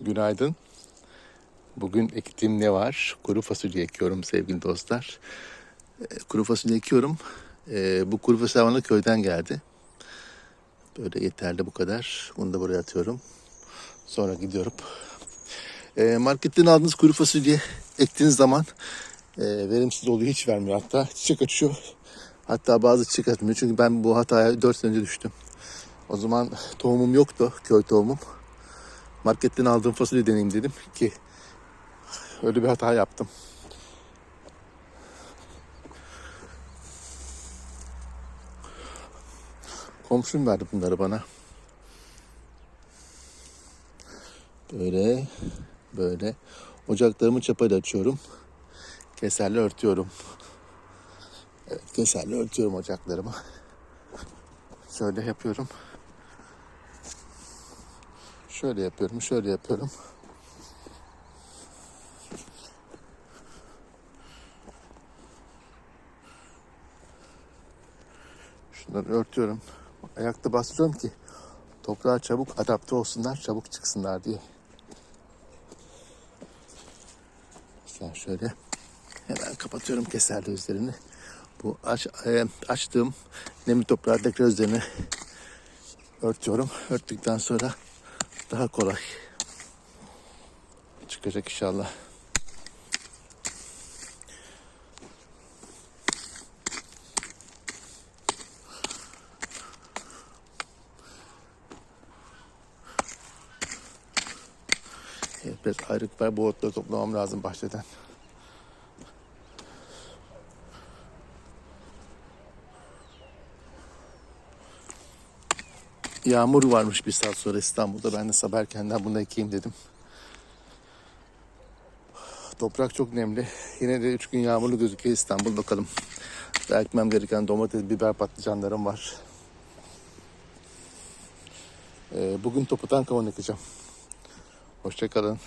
Günaydın. Bugün ektiğim ne var? Kuru fasulye ekiyorum sevgili dostlar. Ee, Kuru fasulye ekiyorum. Ee, Bu kuru fasulye bana köyden geldi. Böyle yeterli bu kadar. Bunu da buraya atıyorum. Sonra gidiyorum. Ee, Marketten aldığınız kuru fasulye ektiğiniz zaman e, verimsiz oluyor. Hiç vermiyor hatta. Çiçek açıyor. Hatta bazı çiçek açmıyor. Çünkü ben bu hataya 4 sene önce düştüm. O zaman tohumum yoktu. Köy tohumum. Marketten aldığım fasulye deneyim dedim ki öyle bir hata yaptım. Komşum verdi bunları bana. Böyle, böyle. Ocaklarımı çapayla açıyorum. Keserle örtüyorum. Evet, keserle örtüyorum ocaklarımı. Şöyle yapıyorum. Şöyle yapıyorum, şöyle yapıyorum. Şunları örtüyorum. Ayakta bastırıyorum ki toprağa çabuk adapte olsunlar, çabuk çıksınlar diye. Mesela şöyle hemen kapatıyorum keserli üzerini. Bu aç, e, açtığım nemli toprağı tekrar üzerine örtüyorum. Örttükten sonra daha kolay çıkacak inşallah. Evet, biraz ayrık var. Bu otları toplamam lazım bahçeden. Yağmur varmış bir saat sonra İstanbul'da. Ben de sabah erkenden bunu ekeyim dedim. Toprak çok nemli. Yine de 3 gün yağmurlu gözüküyor İstanbul. Bakalım. Daha ekmem gereken domates, biber, patlıcanlarım var. Ee, bugün toputan kavun ekeceğim. Hoşçakalın.